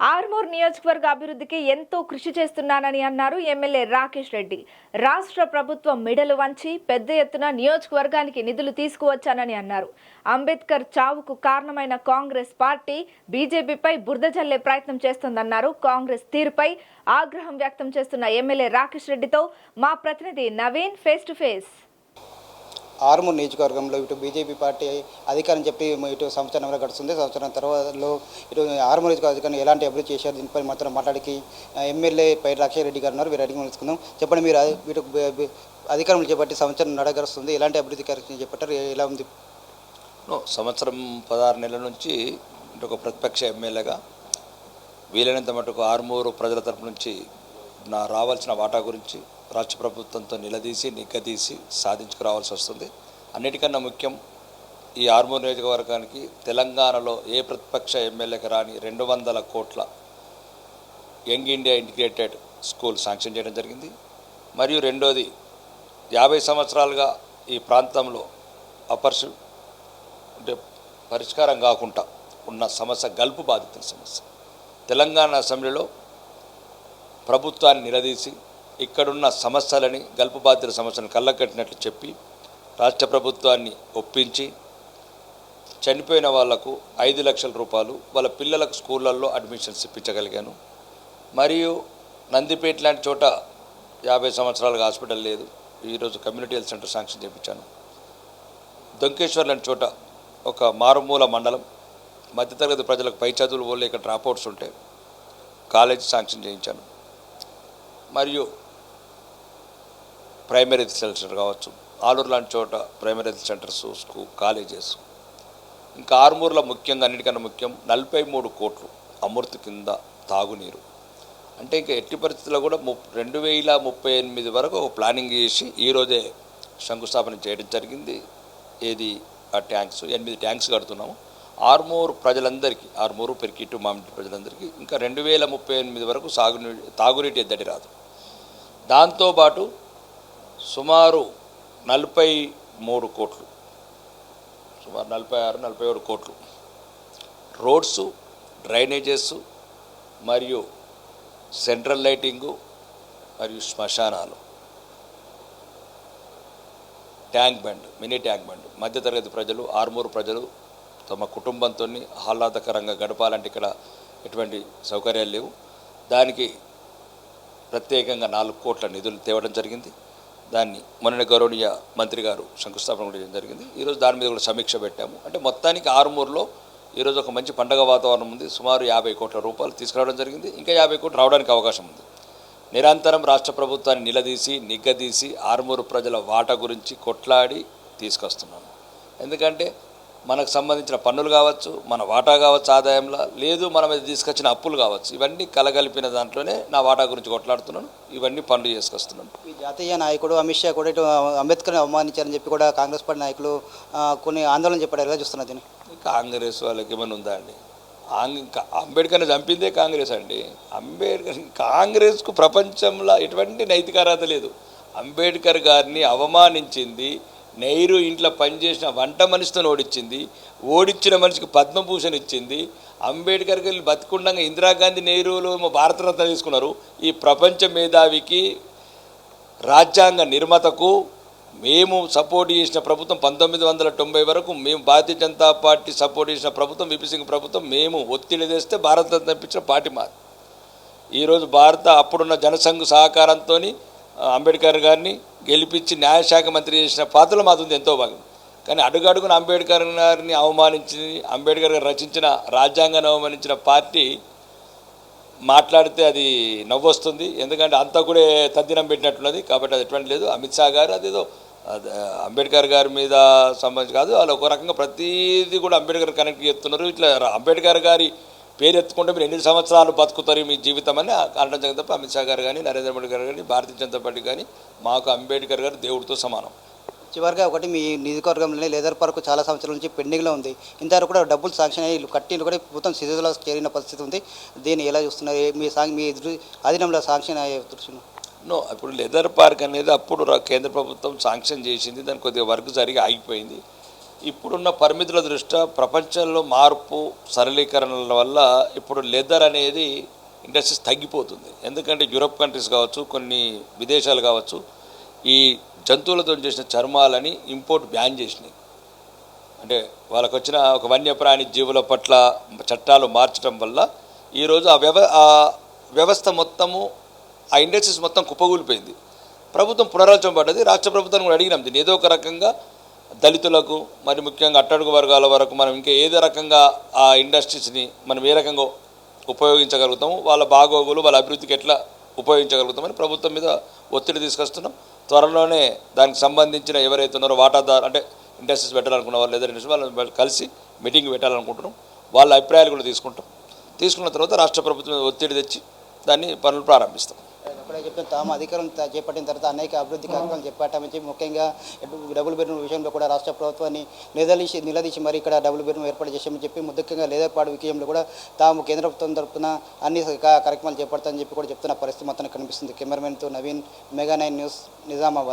ఆర్మూర్ నియోజకవర్గ అభివృద్ధికి ఎంతో కృషి చేస్తున్నానని అన్నారు ఎమ్మెల్యే రాకేష్ రెడ్డి. రాష్ట్ర ప్రభుత్వం మెడలు వంచి పెద్ద ఎత్తున నియోజకవర్గానికి నిధులు తీసుకువచ్చానని అన్నారు. అంబేద్కర్ చావుకు కారణమైన కాంగ్రెస్ పార్టీ బీజేపీపై బురద జల్లే ప్రయత్నం చేస్తోందన్నారు. కాంగ్రెస్ తీరుపై ఆగ్రహం వ్యక్తం చేస్తున్న ఎమ్మెల్యే రాకేష్ రెడ్డితో మా ప్రతినిధి Naveen face to face Armoor నియోజకవర్గంలో ఇటు బీజేపీ పార్టీ అధికారం చెప్పి ఇటు సంవత్సరం గడుస్తుంది. సంవత్సరం తర్వాతలో ఇటు ఆరుమూరు నియోజకవర్గ ఎలాంటి అభివృద్ధి చేశారు? దీనిపై మాత్రం మాట్లాడికి ఎమ్మెల్యే పై రాక్షయ్య రెడ్డి గారు ఉన్నారు. వీరు అడిగి తెలుసుకుందాం. చెప్పండి మీరు వీటి అధికారం చేపట్టి సంవత్సరం నడగరుస్తుంది. ఎలాంటి అభివృద్ధి కార్యక్రమం చేపట్టారు? ఎలా ఉంది? సంవత్సరం పదహారు నెలల నుంచి ఒక ప్రతిపక్ష ఎమ్మెల్యేగా వీలైనంత మటుకు ఆరుమూరు ప్రజల తరపు నుంచి నా రావాల్సిన వాటా గురించి రాష్ట్ర ప్రభుత్వంతో నిలదీసి నిగ్గదీసి సాధించుకురావాల్సి వస్తుంది. అన్నిటికన్నా ముఖ్యం ఈ ఆర్మూర్ నియోజకవర్గానికి తెలంగాణలో ఏ ప్రతిపక్ష ఎమ్మెల్యేకి రాని రెండు వందల కోట్ల young India integrated school sanction చేయడం జరిగింది. మరియు రెండోది యాభై సంవత్సరాలుగా ఈ ప్రాంతంలో అపర్చు అంటే పరిష్కారం కాకుండా ఉన్న సమస్య గల్పు బాధితుల సమస్య. తెలంగాణ అసెంబ్లీలో ప్రభుత్వాన్ని నిలదీసి ఇక్కడున్న సమస్యలని గల్పు బాధితుల సమస్యలను కళ్ళకట్టినట్లు చెప్పి రాష్ట్ర ప్రభుత్వాన్ని ఒప్పించి చనిపోయిన వాళ్ళకు ఐదు లక్షల రూపాయలు వాళ్ళ పిల్లలకు స్కూళ్ళల్లో అడ్మిషన్స్ ఇప్పించగలిగాను. మరియు నందిపేట లాంటి చోట యాభై సంవత్సరాలుగా హాస్పిటల్ లేదు. ఈరోజు కమ్యూనిటీ హెల్త్ సెంటర్ శాంక్షన్ చేయించాను దొంకేశ్వర్ లాంటి చోట ఒక మారుమూల మండలం. మధ్యతరగతి ప్రజలకు పై చదువులు పోలే ఇక్కడ డ్రాప్అవుట్స్ ఉంటే కాలేజ్ శాంక్షన్ చేయించాను. మరియు ప్రైమరీ హెల్త్ సెంటర్ కావచ్చు. ఆలూరు లాంటి చోట ప్రైమరీ హెల్త్ సెంటర్స్ స్కూ కాలేజెస్. ఇంకా ఆరుమూరులో ముఖ్యంగా అన్నిటికన్నా ముఖ్యం నలభై మూడు కోట్లు అమృతి కింద తాగునీరు. అంటే ఇంకా ఎట్టి పరిస్థితుల్లో కూడా ము రెండు వేల ముప్పై ఎనిమిది వరకు ఒక ప్లానింగ్ చేసి ఈరోజే శంకుస్థాపన చేయడం జరిగింది. ఏది? ఆ ట్యాంక్స్. ఎనిమిది ట్యాంక్స్ కడుతున్నాము. ఆర్మూరు ప్రజలందరికీ ఆర్మూరు పెరికిట్టు మామిడి ప్రజలందరికీ ఇంకా రెండు వేల ముప్పై ఎనిమిది వరకు సాగునీటి తాగునీటి ఎద్దడి రాదు. దాంతోపాటు సుమారు నలభై మూడు కోట్లు. సుమారు నలభై ఆరు నలభై ఏడు కోట్లు. రోడ్సు డ్రైనేజెస్ మరియు సెంట్రల్ లైటింగు మరియు శ్మశానాలు. Tank bund mini tank bund. మధ్యతరగతి ప్రజలు ఆర్మూరు ప్రజలు తమ కుటుంబంతో ఆహ్లాదకరంగా గడపాలంటే ఇక్కడ ఎటువంటి సౌకర్యాలు లేవు. దానికి ప్రత్యేకంగా నాలుగు కోట్ల నిధులు తేవడం జరిగింది. దాన్ని మొన్న గౌరవనీయ మంత్రి గారు శంకుస్థాపన కూడా చేయడం జరిగింది. ఈరోజు దాని మీద కూడా సమీక్ష పెట్టాము. అంటే మొత్తానికి ఆరుమూరులో ఈరోజు ఒక మంచి పండగ వాతావరణం ఉంది. సుమారు యాభై కోట్ల రూపాయలు తీసుకురావడం జరిగింది. ఇంకా యాభై కోట్లు రావడానికి అవకాశం ఉంది. నిరంతరం రాష్ట్ర ప్రభుత్వాన్ని నిలదీసి నిగ్గదీసి ఆరుమూరు ప్రజల వాటా గురించి కొట్లాడి తీసుకొస్తున్నాము. ఎందుకంటే మనకు సంబంధించిన పన్నులు కావచ్చు మన వాటా కావచ్చు ఆదాయంలో లేదు మన మీద తీసుకొచ్చిన అప్పులు కావచ్చు ఇవన్నీ కలగలిపిన దాంట్లోనే నా వాటా గురించి కొట్లాడుతున్నాను. ఇవన్నీ పనులు చేసుకొస్తున్నాను. ఈ జాతీయ నాయకుడు అమిత్ షా కూడా ఇటు అంబేద్కర్ని అవమానించారని చెప్పి కూడా కాంగ్రెస్ పార్టీ నాయకులు కొన్ని ఆందోళన చెప్పారు ఎలా చూస్తున్నారు దీన్ని. కాంగ్రెస్ వాళ్ళకి ఏమైనా ఉందా అండి? అంబేద్కర్ని చంపిందే కాంగ్రెస్ అండి. అంబేద్కర్ కాంగ్రెస్కు ప్రపంచంలో ఎటువంటి నైతిక అర్హత లేదు. అంబేద్కర్ గారిని అవమానించింది నెహ్రూ ఇంట్లో పనిచేసిన వంట మనిషితో ఓడించింది ఓడిచ్చిన మనిషికి పద్మభూషణ్ ఇచ్చింది. అంబేద్కర్ గారిని బతికుండగా ఇందిరాగాంధీ నెహ్రూలు భారతరత్న తీసుకున్నారు. ఈ ప్రపంచ మేధావికి రాజ్యాంగ నిర్మాతకు మేము సపోర్ట్ చేసిన ప్రభుత్వం పంతొమ్మిది వందల తొంభై వరకు మేము భారతీయ జనతా పార్టీ సపోర్ట్ చేసిన ప్రభుత్వం విపిసింగ్ ప్రభుత్వం మేము ఒత్తిడి తెస్తే భారతరత్న ఇప్పించిన పార్టీ మాది. ఈరోజు భారత అప్పుడున్న జనసంఘ సహకారంతో అంబేద్కర్ గారిని గెలిపించి న్యాయశాఖ మంత్రి చేసిన పాత్రలో మాత్రం ఎంతో భాగం. కానీ అడుగడుగున అంబేద్కర్ గారిని అవమానించి అంబేద్కర్ గారు రచించిన రాజ్యాంగాన్ని అవమానించిన పార్టీ మాట్లాడితే అది నవ్వొస్తుంది. ఎందుకంటే అంతా కూడా తద్దినం పెట్టినట్టున్నది. కాబట్టి అది ఎటువంటి లేదు. అమిత్ షా గారు అదేదో ఏదో అంబేద్కర్ గారి మీద సంబంధించి కాదు వాళ్ళు ఒక రకంగా ప్రతిదీ కూడా అంబేద్కర్ కనెక్ట్ చేస్తున్నారు. ఇట్లా అంబేద్కర్ గారి పేరు ఎత్తుకుంటే మీరు ఎన్ని సంవత్సరాలు బతుకుతారు మీ జీవితం అని అనడం జరిగింది తప్ప అమిత్ షా గారు కానీ నరేంద్ర మోడీ గారు కానీ భారతీయ జనతా పార్టీ కానీ మాకు అంబేద్కర్ గారు దేవుడితో సమానం. చివరిగా ఒకటి మీ నియోజకవర్గంలోనే లేదర్ పార్క్ చాలా సంవత్సరాల నుంచి పెండింగ్లో ఉంది. ఇంతవరకు కూడా డబ్బులు శాంక్షన్ అయ్యి కట్టిలు కూడా మొత్తం స్థితిలో చేరిన పరిస్థితి ఉంది. దీన్ని ఎలా చూస్తున్నారు? మీ సాంగ్ మీ అధీనంలో శాంక్షన్ అయ్యే దృష్టిలో నో ఇప్పుడు లెదర్ పార్క్ అనేది అప్పుడు కేంద్ర ప్రభుత్వం శాంక్షన్ చేసింది. దానికి కొద్దిగా వర్క్ జరిగి ఆగిపోయింది ఇప్పుడున్న పరిమితుల దృష్ట్యా ప్రపంచంలో మార్పు సరళీకరణల వల్ల ఇప్పుడు లెదర్ అనేది ఇండస్ట్రీస్ తగ్గిపోతుంది. ఎందుకంటే యూరప్ కంట్రీస్ కావచ్చు కొన్ని విదేశాలు కావచ్చు ఈ జంతువులతో చేసిన చర్మాలని ఇంపోర్ట్ బ్యాన్ చేసినాయి. అంటే వాళ్ళకు వచ్చిన ఒక వన్యప్రాణి జీవుల పట్ల చట్టాలు మార్చడం వల్ల ఈరోజు ఆ వ్యవ ఆ వ్యవస్థ మొత్తము ఆ ఇండస్ట్రీస్ మొత్తం కుప్పగూలిపోయింది ప్రభుత్వం పునరాలోచన పడ్డది. రాష్ట్ర ప్రభుత్వాన్ని కూడా అడిగినాం. దీన్ని ఏదో ఒక రకంగా దళితులకు మరి ముఖ్యంగా అట్టడుగు వర్గాల వరకు మనం ఇంకా ఏదో రకంగా ఆ ఇండస్ట్రీస్ని మనం ఏ రకంగా ఉపయోగించగలుగుతాము వాళ్ళ బాగోగులు వాళ్ళ అభివృద్ధికి ఎట్లా ఉపయోగించగలుగుతామని ప్రభుత్వం మీద ఒత్తిడి తీసుకొస్తున్నాం. త్వరలోనే దానికి సంబంధించిన ఎవరైతే ఉన్నారో వాటాదారు అంటే ఇండస్ట్రీస్ పెట్టాలనుకున్న వాళ్ళు లేదా ఇండస్ట్రీ వాళ్ళని కలిసి మీటింగ్ పెట్టాలనుకుంటున్నాం. వాళ్ళ అభిప్రాయాలు కూడా తీసుకుంటాం. తీసుకున్న తర్వాత రాష్ట్ర ప్రభుత్వం ఒత్తిడి తెచ్చి దాన్ని పనులు ప్రారంభిస్తాం. అప్పుడే చెప్పిన తాము అధికారం చేపట్టిన తర్వాత అనేక అభివృద్ధి కార్యక్రమాలు చేపట్టామని చెప్పి ముఖ్యంగా డబుల్ బెడ్రూమ్ విషయంలో కూడా రాష్ట్ర ప్రభుత్వాన్ని నిలదీసి నిలదీసి మరి ఇక్కడ డబుల్ బెడ్రూమ్ ఏర్పాటు చేశామని చెప్పి ముఖ్యంగా లేదపాడు విషయంలో కూడా తాము కేంద్ర ప్రభుత్వం తరపున అన్ని కార్యక్రమాలు చేపడతామని చెప్పి కూడా చెప్తున్న పరిస్థితి మొత్తం కనిపిస్తుంది. కెమెరామెన్తో Naveen mega nine news Nizamabad.